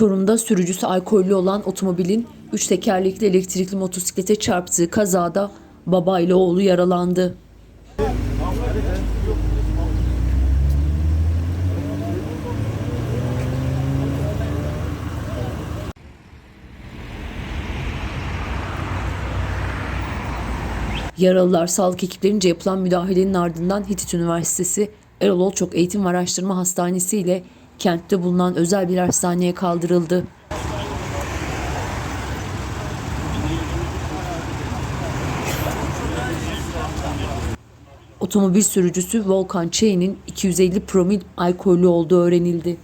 Çorum'da sürücüsü alkollü olan otomobilin üç tekerlekli elektrikli motosiklete çarptığı kazada baba ile oğlu yaralandı. Yaralılar sağlık ekiplerince yapılan müdahalenin ardından Hitit Üniversitesi Erol Olçok Eğitim ve Araştırma Hastanesi ile kentte bulunan özel bir hastaneye kaldırıldı. Otomobil sürücüsü Volkan Çey'nin 250 promil alkollü olduğu öğrenildi.